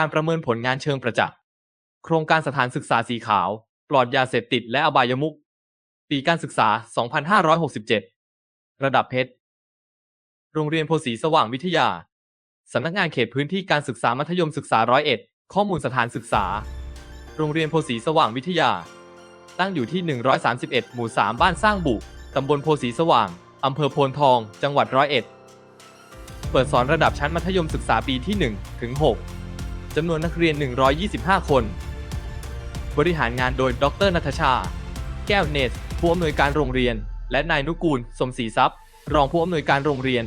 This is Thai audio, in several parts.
การประเมินผลงานเชิงประจักษ์ โครงการสถานศึกษาสีขาว ปลอดยาเสพติดและอบายมุขปีการศึกษา 2567 ระดับเพชร โรงเรียนโพสีสว่างวิทยา สำนักงานเขตพื้นที่การศึกษามัธยมศึกษาร้อยเอ็ด ข้อมูลสถานศึกษา โรงเรียนโพสีสว่างวิทยา ตั้งอยู่ที่ 131 หมู่ 3 บ้านสร้างบุ ตำบลโพสีสว่าง อำเภอโพนทอง จังหวัดร้อยเอ็ดเปิดสอนระดับชั้นมัธยมศึกษาปีที่ 1 ถึง 6 จำนวนนักเรียน 125 คน บริหารงานโดย ดรนัทชา แก้วเนตผู้อำนวยการโรงเรียน และนายนุกูล สมศรีทรัพย์ รองผู้อำนวยการโรงเรียน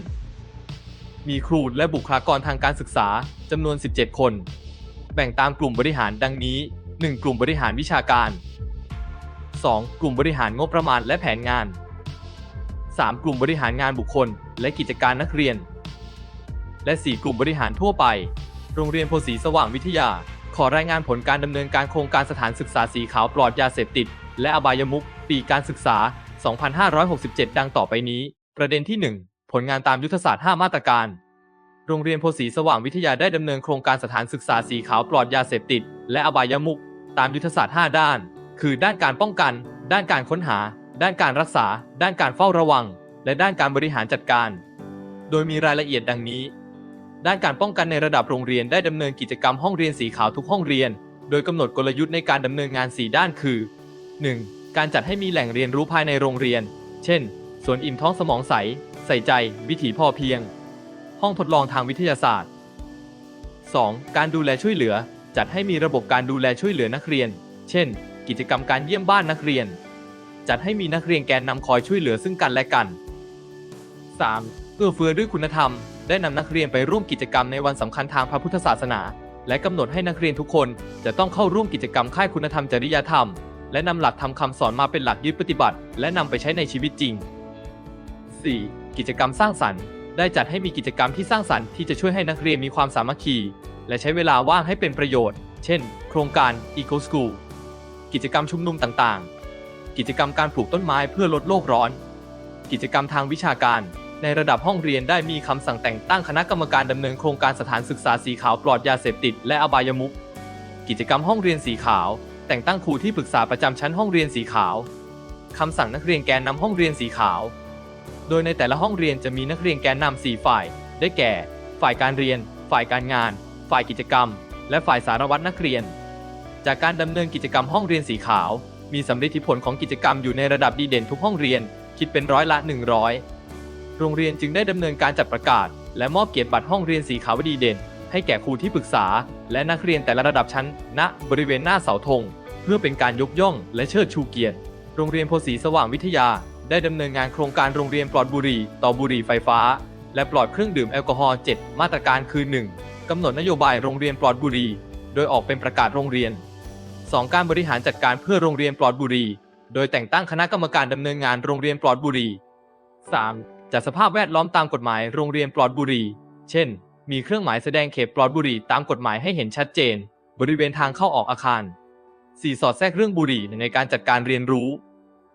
มีครูและบุคลากรทางการศึกษาจำนวน 17 คน แบ่งตามกลุ่มบริหารดังนี้ 1. กลุ่มบริหารวิชาการ 2. กลุ่มบริหารงบประมาณและแผนงาน 3. กลุ่มบริหารงานบุคคล และกิจการนักเรียน และ 4 กลุ่มบริหารทั่วไป โรงเรียนโพสีสว่างวิทยา ขอรายงานผลการดำเนินการโครงการสถานศึกษาสีขาวปลอดยาเสพติด และอบายมุขปีการศึกษา 2567 ดังต่อไปนี้ ประเด็นที่ 1 ผลงานตามยุทธศาสตร์ 5 มาตรการ โรงเรียนโพสีสว่างวิทยาได้ดำเนินโครงการสถานศึกษาสีขาวปลอดยาเสพติด และอบายมุขตามยุทธศาสตร์ 5 ด้าน คือด้านการป้องกัน ด้านการค้นหา ด้านการรักษา ด้านการเฝ้าระวัง และด้านการบริหารจัดการ โดยมีรายละเอียดดังนี้ ด้านการป้องกันในระดับโรงเรียนได้ดำเนินกิจกรรมห้องเรียนสีขาวทุกห้องเรียน โดยกำหนดกลยุทธ์ในการดำเนินงาน 4 ด้านคือ 1. การจัดให้มีแหล่งเรียนรู้ภายในโรงเรียน เช่น สวนอิ่มท้องสมองใส ใส่ใจ วิถีพอเพียง ห้องทดลองทางวิทยาศาสตร์ 2. การดูแลช่วยเหลือ จัดให้มีระบบการดูแลช่วยเหลือนักเรียน เช่น กิจกรรมการเยี่ยมบ้านนักเรียน จัดให้มีนักเรียนแกนนำคอยช่วยเหลือซึ่งกันและกัน 3. เอื้อเฟื้อด้วยคุณธรรม ได้นำนักเรียนไปร่วมกิจกรรมในวันสำคัญทางพระพุทธศาสนา และกำหนดให้นักเรียนทุกคนจะต้องเข้าร่วมกิจกรรมค่ายคุณธรรมจริยธรรม และนำหลักธรรมคำสอนมาเป็นหลักยึดปฏิบัติ และนำไปใช้ในชีวิตจริง 4. กิจกรรมสร้างสรรค์ ได้จัดให้มีกิจกรรมที่สร้างสรรค์ที่จะช่วยให้นักเรียนมีความสามัคคี และใช้เวลาว่างให้เป็นประโยชน์ เช่น โครงการ Eco School กิจกรรมชุมนุมต่างๆ กิจกรรมการปลูกต้นไม้เพื่อลดโลกร้อน กิจกรรมทางวิชาการ ในระดับห้องเรียนได้มีคำสั่งแต่งตั้งคณะกรรมการดำเนินโครงการสถานศึกษาสีขาวปลอดยาเสพติดและอบายมุขกิจกรรมห้องเรียนสีขาว แต่งตั้งครูที่ปรึกษาประจำชั้นห้องเรียนสีขาวคำสั่งนักเรียนแกนนำห้องเรียนสีขาว โดยในแต่ละห้องเรียนจะมีนักเรียนแกนนำ4ฝ่าย ได้แก่ ฝ่ายการเรียน ฝ่ายการงาน ฝ่ายกิจกรรม และฝ่ายสารวัตรนักเรียน จากการดำเนินกิจกรรมห้องเรียนสีขาว มีสำเร็จผลของกิจกรรมอยู่ในระดับดีเด่นทุกห้องเรียน คิดเป็นร้อยละ 100 โรงเรียนจึงได้ดำเนินการจัดประกาศ และมอบเกียรติบัตรห้องเรียนสีขาวดีเด่น ให้แก่ครูที่ปรึกษา และนักเรียนแต่ละระดับชั้น ณ บริเวณหน้าเสาธง เพื่อเป็นการยกย่องและเชิดชูเกียรติ โรงเรียนโพสีสว่างวิทยา ได้ดำเนินงานโครงการโรงเรียนปลอดบุหรี่ต่อบุหรี่ไฟฟ้า และปลอดเครื่องดื่มแอลกอฮอล์ 7 มาตรการคือ 1. กำหนดนโยบายโรงเรียนปลอดบุหรี่ โดยออกเป็นประกาศโรงเรียน 2. การบริหารจัดการเพื่อโรงเรียนปลอดบุหรี่ โดยแต่งตั้งคณะกรรมการดำเนินงานโรงเรียนปลอดบุหรี่ 3. จัดสภาพแวดล้อมตามกฎหมายโรงเรียนปลอดบุหรี่ เช่น มีเครื่องหมายแสดงเขตปลอดบุหรี่ตามกฎหมายให้เห็นชัดเจน บริเวณทางเข้าออกอาคาร 4. สอดแทรกเรื่องบุหรี่ในการจัดการเรียนรู้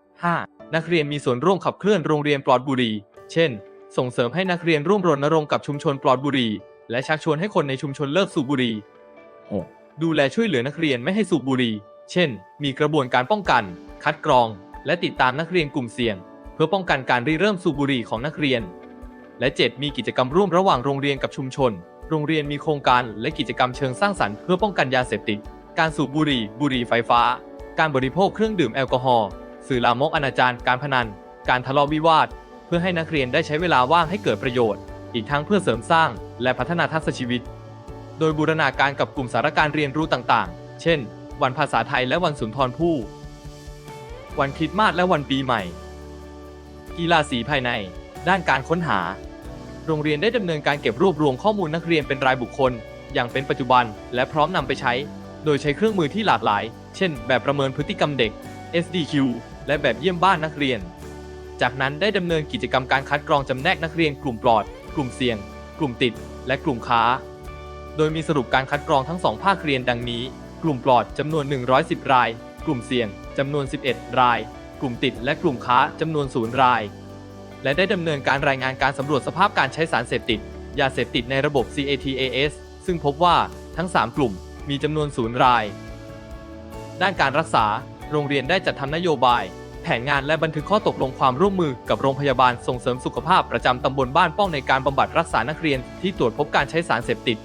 5. นักเรียนมีส่วนร่วมขับเคลื่อนโรงเรียนปลอดบุหรี่ เช่น ส่งเสริมให้นักเรียนร่วมรณรงค์กับชุมชนปลอดบุหรี่และชักชวนให้คนในชุมชนเลิกสูบบุหรี่ 6. ดูแลช่วยเหลือนักเรียนไม่ให้สูบบุหรี่ เช่น มีกระบวนการป้องกัน คัดกรอง และติดตามนักเรียนกลุ่มเสี่ยง พื่อป้องกันการริเริ่มสูบบุหรี่ของนักเรียน และ 7. มีกิจกรรมร่วมระหว่างโรงเรียนกับชุมชน โรงเรียนมีโครงการและกิจกรรมเชิงสร้างสรรค์เพื่อป้องกันยาเสพติด การสูบบุหรี่ บุหรี่ไฟฟ้า การบริโภคเครื่องดื่มแอลกอฮอล์สื่อลามกอนาจารการพนัน การทะเลาะวิวาท เพื่อให้นักเรียนได้ใช้เวลาว่างให้เกิดประโยชน์ อีกทั้งเพื่อเสริมสร้าง และพัฒนาทักษะชีวิต โดยบูรณาการกับกลุ่มสารการเรียนรู้ต่างๆ เช่น วันภาษาไทยและวันสุนทรภู่วันคริสต์มาสและวันปีใหม่ กีฬาสีภายใน ด้านการค้นหา โรงเรียนได้ดำเนินการเก็บรวบรวมข้อมูลนักเรียนเป็นรายบุคคล อย่างเป็นปัจจุบัน และพร้อมนำไปใช้ โดยใช้เครื่องมือที่หลากหลาย เช่น แบบประเมินพฤติกรรมเด็ก SDQ และแบบเยี่ยมบ้านนักเรียน จากนั้นได้ดำเนินกิจกรรมการคัดกรองจำแนกนักเรียนกลุ่มปลอด กลุ่มเสี่ยง กลุ่มติด และกลุ่มค้า โดยมีสรุปการคัดกรองทั้งสองภาคเรียนดังนี้ กลุ่มปลอดจำนวน 110 ราย กลุ่มเสี่ยงจำนวน 11 ราย กลุ่มติดและกลุ่มค้าจำนวน0ราย และได้ดำเนินการรายงานการสำรวจสภาพการใช้สารเสพติด ยาเสพติดในระบบ CATAS ซึ่งพบว่าทั้ง 3 กลุ่มมีจำนวนศูนย์ราย ด้านการรักษา โรงเรียนได้จัดทำนโยบาย แผนงานและบันทึกข้อตกลงความร่วมมือกับโรงพยาบาลส่งเสริมสุขภาพประจำตำบลบ้านป้องในการบำบัดรักษานักเรียนที่ตรวจพบการใช้สารเสพติด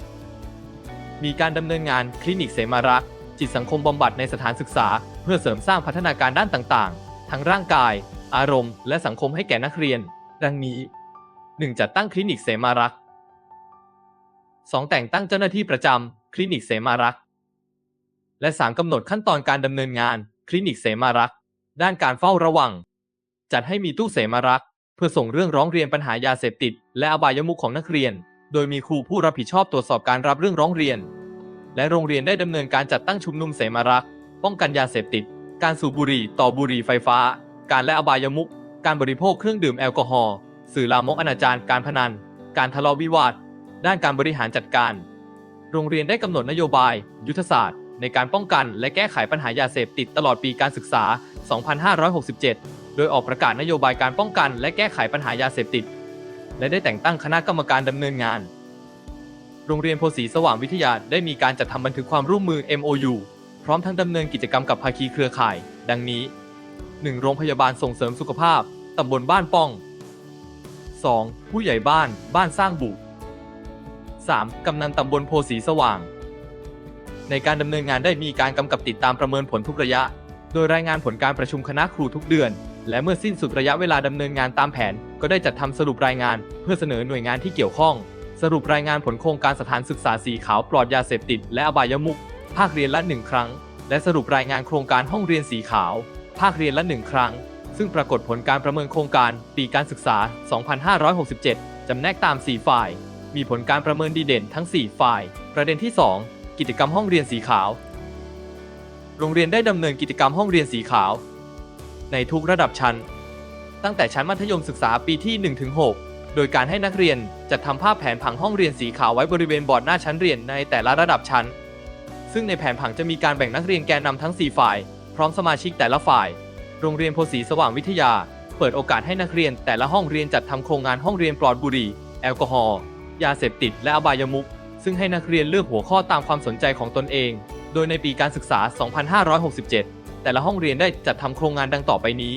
มีการดำเนินงานคลินิกเสมารักษ์จิตสังคมบำบัดในสถานศึกษา เพื่อเสริมสร้างพัฒนาการด้านต่างๆ ทั้งร่างกาย อารมณ์ และสังคมให้แก่นักเรียน ดังนี้ 1. จัดตั้งคลินิกเสมารักษ์ 2. แต่งตั้งเจ้าหน้าที่ประจำคลินิกเสมารักษ์ และ 3. กำหนดขั้นตอนการดำเนินงาน คลินิกเสมารักษ์ ด้านการเฝ้าระวัง จัดให้มีตู้เสมารักษ์ เพื่อส่งเรื่องร้องเรียนปัญหายาเสพติด และอบายมุขของนักเรียน โดยมีครูผู้รับผิดชอบตรวจสอบการรับเรื่องร้องเรียน และโรงเรียนได้ดำเนินการจัดตั้งชุมนุมเสมารักษ์ ป้องกันยาเสพติด การสูบบุหรี่ต่อบุหรี่ไฟฟ้า การและอบายมุขการบริโภคเครื่องดื่มแอลกอฮอล์สื่อลามกอนาจารการพนัน การทะเลาะวิวาท ด้านการบริหารจัดการ โรงเรียนได้กำหนดนโยบาย ยุทธศาสตร์ ในการป้องกันและแก้ไขปัญหายาเสพติดตลอดปีการศึกษา 2567 โดยออกประกาศนโยบายการป้องกันและแก้ไขปัญหายาเสพติด และได้แต่งตั้งคณะกรรมการดำเนินงาน โรงเรียนโพสีสว่างวิทยาได้มีการจัดทำบันทึกความร่วมมือ MOU พร้อมทั้งดำเนินกิจกรรมกับภาคีเครือข่าย ดังนี้ 1. โรงพยาบาลส่งเสริมสุขภาพ ตำบลบ้านป้อง 2. ผู้ใหญ่บ้าน บ้านสร้างบุ 3. กำนันตำบลโพสีสว่าง ในการดำเนินงานได้มีการกำกับติดตามประเมินผลทุกระยะ โดยรายงานผลการประชุมคณะครูทุกเดือน และเมื่อสิ้นสุดระยะเวลาดำเนินงานตามแผน ก็ได้จัดทำสรุปรายงาน เพื่อเสนอหน่วยงานที่เกี่ยวข้อง สรุปรายงานผลโครงการสถานศึกษาสีขาวปลอดยาเสพติด และอบายมุข ภาคเรียนละหนึ่งครั้ง และสรุปรายงานโครงการห้องเรียนสีขาว ภาคเรียนละหนึ่งครั้ง ซึ่งปรากฏผลการประเมินโครงการปีการศึกษา 2567 จำแนกตาม 4 ฝ่าย มีผลการประเมินดีเด่นทั้ง 4 ฝ่าย ประเด็นที่ 2 กิจกรรมห้องเรียนสีขาว โรงเรียนได้ดำเนินกิจกรรมห้องเรียนสีขาว ในทุกระดับชั้น ตั้งแต่ชั้นมัธยมศึกษาปีที่ 1-6โดยการให้นักเรียนจัดทำภาพแผนผังห้องเรียนสีขาวไว้บริเวณบอร์ดหน้าชั้นเรียนในแต่ละระดับชั้น ซึ่งในแผนผังจะมีการแบ่งนักเรียนแกนนำทั้ง 4 ฝ่าย พร้อมสมาชิกแต่ละฝ่าย โรงเรียนโพสีสว่างวิทยา เปิดโอกาสให้นักเรียนแต่ละห้องเรียนจัดทำโครงงานห้องเรียนปลอดบุหรี่ แอลกอฮอล์ยาเสพติด และอบายมุขซึ่งให้นักเรียนเลือกหัวข้อตามความสนใจของตนเอง โดยในปีการศึกษา 2567 แต่ละห้องเรียนได้จัดทำโครงงานดังต่อไปนี้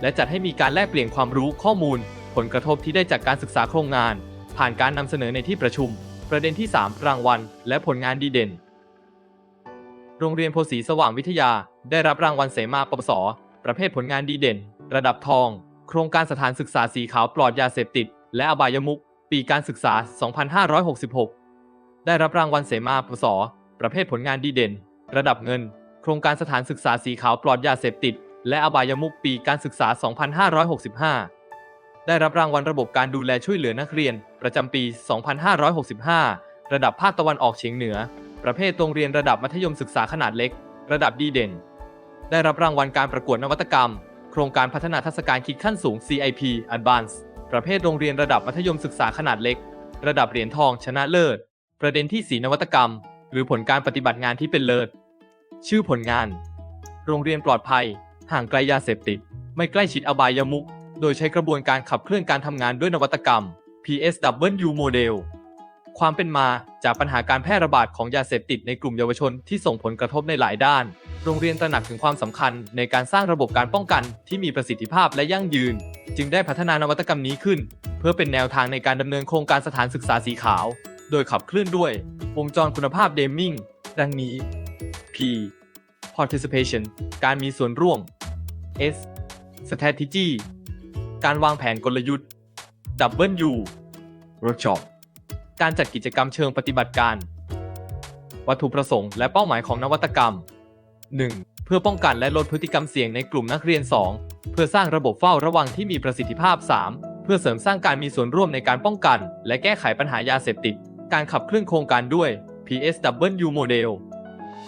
และจัดให้มีการแลกเปลี่ยนความรู้ข้อมูล ผลกระทบที่ได้จากการศึกษาโครงงาน ผ่านการนำเสนอในที่ประชุม ประเด็นที่ 3 รางวัล และผลงานดีเด่น โรงเรียนโพสีสว่างวิทยา ได้รับรางวัลเสมาปปส ประเภทผลงานดีเด่น ระดับทอง โครงการสถานศึกษาสีขาวปลอดยาเสพติด และอบายมุขปีการศึกษา 2566 ได้รับรางวัลเสมาปปส ประเภทผลงานดีเด่น ระดับเงิน โครงการสถานศึกษาสีขาวปลอดยาเสพติด และอบายมุขปีการศึกษา 2565 ได้รับรางวัลระบบการดูแลช่วยเหลือนักเรียน ประจำปี 2565 ระดับภาคตะวันออกเฉียงเหนือ ประเภทโรงเรียนระดับมัธยมศึกษาขนาดเล็ก ระดับดีเด่น ได้รับรางวัลการประกวดนวัตกรรม โครงการพัฒนาทัศการคิดขั้นสูง CIP Advanced ประเภทโรงเรียนระดับมัธยมศึกษาขนาดเล็ก ระดับเหรียญทองชนะเลิศ ประเด็นที่สีนวัตกรรม หรือผลการปฏิบัติงานที่เป็นเลิศ ชื่อผลงาน โรงเรียนปลอดภัย ห่างไกลยาเสพติด ไม่ใกล้ชิดอบายมุขโดยใช้กระบวนการขับเคลื่อนการทำงานด้วยนวัตกรรม PSW Model ความเป็นมาจากปัญหาการแพร่ระบาดของยาเสพติดในกลุ่มเยาวชนที่ส่งผลกระทบในหลายด้าน โรงเรียนตระหนักถึงความสำคัญในการสร้างระบบการป้องกันที่มีประสิทธิภาพและยั่งยืน จึงได้พัฒนานวัตกรรมนี้ขึ้น เพื่อเป็นแนวทางในการดำเนินโครงการสถานศึกษาสีขาว โดยขับเคลื่อนด้วย วงจรคุณภาพเดมมิงดังนี้ P participation การมีส่วนร่วม S strategy การวางแผนกลยุทธ์ W workshop การจัดกิจกรรมเชิงปฏิบัติการ วัตถุประสงค์และเป้าหมายของนวัตกรรม 1. เพื่อป้องกันและลดพฤติกรรมเสี่ยงในกลุ่มนักเรียน 2. เพื่อสร้างระบบเฝ้าระวังที่มีประสิทธิภาพ 3. เพื่อเสริมสร้างการมีส่วนร่วมในการป้องกัน และแก้ไขปัญหายาเสพติด การขับเคลื่อนโครงการด้วย PSW Model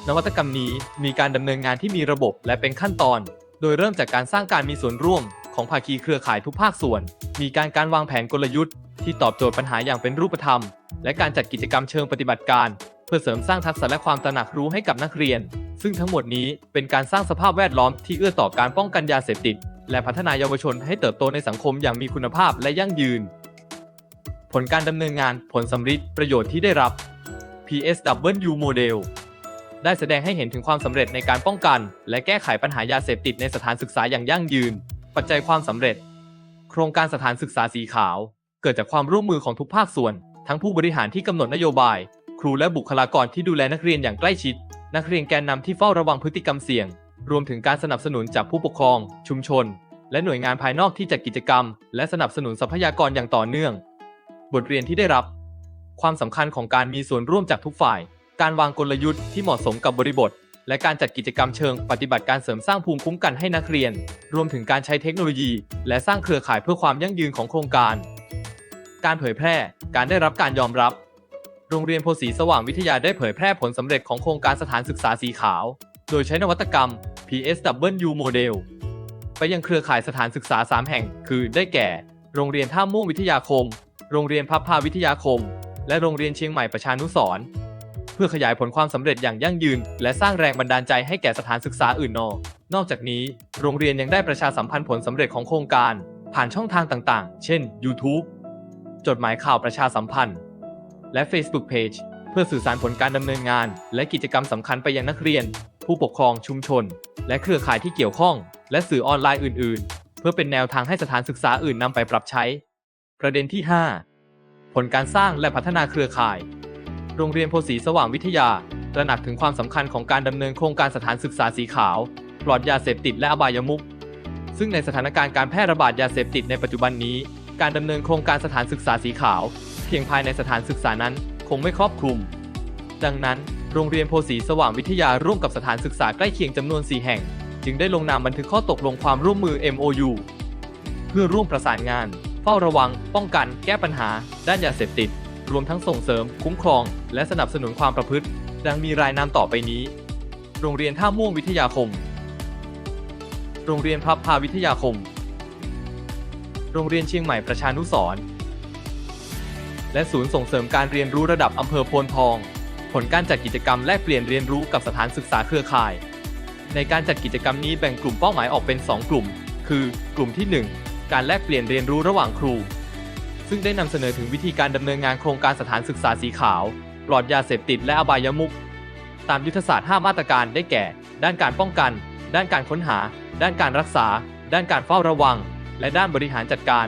นวัตกรรมนี้มีการดำเนินงานที่มีระบบและเป็นขั้นตอน โดยเริ่มจากการสร้างการมีส่วนร่วม ของภาคีเครือข่ายทุกภาคส่วน มีการการวางแผนกลยุทธ์ ที่ตอบโจทย์ปัญหาอย่างเป็นรูปธรรม และการจัดกิจกรรมเชิงปฏิบัติการ เพื่อเสริมสร้างทักษะและความตระหนักรู้ให้กับนักเรียน ซึ่งทั้งหมดนี้เป็นการสร้างสภาพแวดล้อมที่เอื้อต่อการป้องกันยาเสพติด และพัฒนาเยาวชนให้เติบโตในสังคมอย่างมีคุณภาพและยั่งยืน ผลการดำเนินงานผลสำฤทธิ์ประโยชน์ที่ได้รับ PSW Model ได้แสดงให้เห็นถึงความสำเร็จในการป้องกัน และแก้ไขปัญหายาเสพติดในสถานศึกษาอย่างยั่งยืน ปัจจัยความสำเร็จ โครงการสถานศึกษาสีขาว เกิดจากความร่วมมือของทุกภาคส่วน ทั้งผู้บริหารที่กำหนดนโยบาย ครูและบุคลากรที่ดูแลนักเรียนอย่างใกล้ชิด นักเรียนแกนนำที่เฝ้าระวังพฤติกรรมเสี่ยง รวมถึงการสนับสนุนจากผู้ปกครอง ชุมชน และหน่วยงานภายนอกที่จัดกิจกรรม และสนับสนุนทรัพยากรอย่างต่อเนื่อง บทเรียนที่ได้รับ ความสำคัญของการมีส่วนร่วมจากทุกฝ่าย การวางกลยุทธ์ที่เหมาะสมกับบริบท และการจัดกิจกรรมเชิงปฏิบัติการเสริมสร้างภูมิคุ้มกันให้นักเรียน รวมถึงการใช้เทคโนโลยี และสร้างเครือข่ายเพื่อความยั่งยืนของโครงการ การเผยแพร่ การได้รับการยอมรับ โรงเรียนโพสีสว่างวิทยาได้เผยแพร่ผลสำเร็จของโครงการสถานศึกษาสีขาว โดยใช้นวัตกรรม PSW Model ไปยังเครือข่ายสถานศึกษา 3 แห่ง คือได้แก่ โรงเรียนท่าม่วงวิทยาคม โรงเรียนพับพาวิทยาคม และโรงเรียนเชียงใหม่ประชานุสรณ์ เพื่อขยายผลความสำเร็จอย่างยั่งยืน และสร้างแรงบันดาลใจให้แก่สถานศึกษาอื่นนอกนอกจากนี้ โรงเรียนยังได้ประชาสัมพันธ์ผลสำเร็จของโครงการ ผ่านช่องทางต่างๆ เช่น YouTube จดหมายข่าวประชาสัมพันธ์ และ Facebook Page เพื่อสื่อสารผลการดำเนินงาน และกิจกรรมสำคัญไปยังนักเรียน ผู้ปกครองชุมชน และเครือข่ายที่เกี่ยวข้อง และสื่อออนไลน์อื่น ๆ เพื่อเป็นแนวทางให้สถานศึกษาอื่นนำไปปรับใช้ ประเด็นที่ 5 ผลการสร้างและพัฒนาเครือข่าย โรงเรียนโพสีสว่างวิทยา ตระหนักถึงความสำคัญของการดำเนินโครงการสถานศึกษาสีขาว ปลอดยาเสพติดและอบายมุขซึ่งในสถานการณ์การแพร่ระบาดยาเสพติดในปัจจุบันนี้ การดำเนินโครงการสถานศึกษาสีขาว เพียงภายในสถานศึกษานั้นคงไม่ครอบคลุม ดังนั้น โรงเรียนโพสีสว่างวิทยาร่วมกับสถานศึกษาใกล้เคียงจำนวน 4 แห่ง จึงได้ลงนามบันทึกข้อตกลงความร่วมมือ MOU เพื่อร่วมประสานงาน เฝ้าระวัง ป้องกัน แก้ปัญหา ด้านยาเสพติด รวมทั้งส่งเสริม คุ้มครอง และสนับสนุนความประพฤติ ดังมีรายนามต่อไปนี้ โรงเรียนท่าม่วงวิทยาคม โรงเรียนพับพาวิทยาคม โรงเรียนเชียงใหม่ประชานุสรและศูนย์ส่งเสริมการเรียนรู้ระดับอำเภอโพนทอง ผลการจัดกิจกรรมแลกเปลี่ยนเรียนรู้กับสถานศึกษาเครือข่าย ในการจัดกิจกรรมนี้แบ่งกลุ่มเป้าหมายออกเป็น 2 กลุ่ม คือ กลุ่มที่ 1 การแลกเปลี่ยนเรียนรู้ระหว่างครู ซึ่งได้นำเสนอถึงวิธีการดำเนินงานโครงการสถานศึกษาสีขาว ปลอดยาเสพติดและอบายมุขตามยุทธศาสตร์ 5 มาตรการได้แก่ ด้านการป้องกัน ด้านการค้นหา ด้านการรักษา ด้านการเฝ้าระวัง และด้านบริหารจัดการ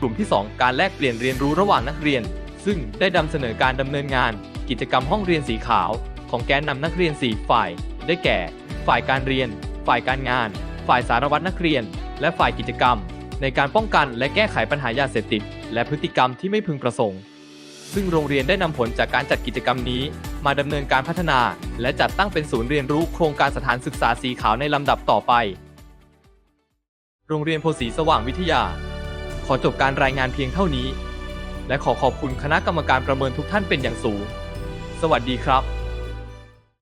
กลุ่มที่ 2 การแลกเปลี่ยนเรียนรู้ระหว่างนักเรียน ซึ่งได้นำเสนอการดำเนินงาน กิจกรรมห้องเรียนสีขาว ของแกนนำนักเรียน 4 ฝ่าย ได้แก่ ฝ่ายการเรียน ฝ่ายการงาน ฝ่ายสารวัตรนักเรียน และฝ่ายกิจกรรม ในการป้องกันและแก้ไขปัญหายาเสพติด และพฤติกรรมที่ไม่พึงประสงค์ ซึ่งโรงเรียนได้นำผลจากการจัดกิจกรรมนี้ มาดำเนินการพัฒนา และจัดตั้งเป็นศูนย์เรียนรู้โครงการสถานศึกษาสีขาวในลำดับต่อไป โรงเรียนโพสีสว่างวิทยา ขอจบการรายงานเพียงเท่านี้ และขอขอบคุณคณะกรรมการประเมินทุกท่านเป็นอย่างสูง สวัสดีครับ